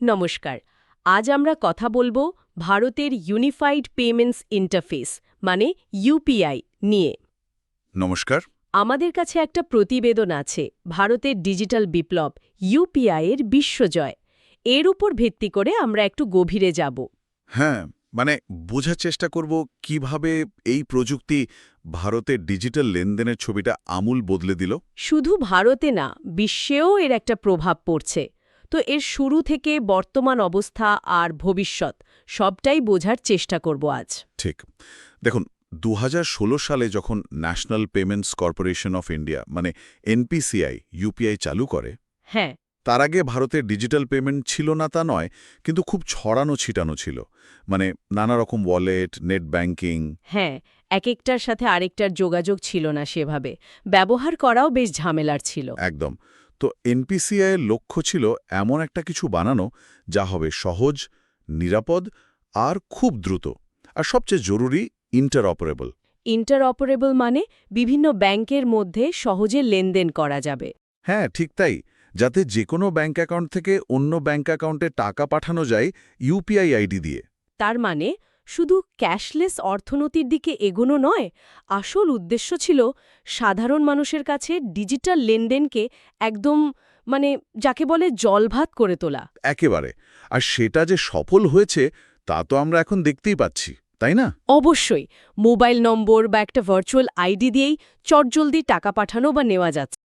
নমস্কার। আজ আমরা কথা বলব ভারতের ইউনিফাইড পেমেন্টস ইন্টারফেস মানে ইউপিআই নিয়ে। নমস্কার। আমাদের কাছে একটা প্রতিবেদন আছে ভারতের ডিজিটাল বিপ্লব ইউপিআই এর বিশ্বজয়। এর উপর ভিত্তি করে আমরা একটু গভীরে যাব। হ্যাঁ মানে বোঝার চেষ্টা করব কীভাবে এই প্রযুক্তি ভারতের ডিজিটাল লেনদেনের ছবিটা আমূল বদলে দিল। শুধু ভারতে না বিশ্বেও এর একটা প্রভাব পড়ছে। তো এর শুরু থেকে বর্তমান অবস্থা আর ভবিষ্যৎ সবটাই বোঝার চেষ্টা করব আজ। ঠিক। দেখুন দু হাজার ষোলো সালে যখন national payments corporation of India মানে এনপিসিআই ইউপিআই চালু করে হ্যাঁ। তার আগে ভারতের ডিজিটাল পেমেন্ট ছিল না তা নয় কিন্তু খুব ছড়ানো ছিটানো ছিল। মানে নানা রকম ওয়ালেট নেট ব্যাংকিং। হ্যাঁ এক একটার সাথে আরেকটার যোগাযোগ ছিল না সেভাবে। ব্যবহার করাও বেশ ঝামেলার ছিল। একদম। তো এনপিসিআই এর লক্ষ্য ছিল এমন একটা কিছু বানানো যা হবে সহজ নিরাপদ আর খুব দ্রুত আর সবচেয়ে জরুরি ইন্টারঅপারেবল ইন্টারঅপারেবল মানে বিভিন্ন ব্যাংকের মধ্যে সহজে লেনদেন করা যাবে। হ্যাঁ ঠিক তাই। যাতে যে কোনো ব্যাঙ্ক অ্যাকাউন্ট থেকে অন্য ব্যাঙ্ক অ্যাকাউন্টে টাকা পাঠানো যায় ইউপিআই আইডি দিয়ে। তার মানে শুধু ক্যাশলেস অর্থনীতির দিকে এগোনো নয় আসল উদ্দেশ্য ছিল সাধারণ মানুষের কাছে ডিজিটাল লেনদেনকে একদম মানে যাকে বলে জলভাত করে তোলা। একেবারে। আর সেটা যে সফল হয়েছে তা তো আমরা এখন দেখতেই পাচ্ছি তাই না? অবশ্যই। মোবাইল নম্বর বা একটা ভার্চুয়াল আইডি দিয়েই চটজলদি টাকা পাঠানো বা নেওয়া যাচ্ছে।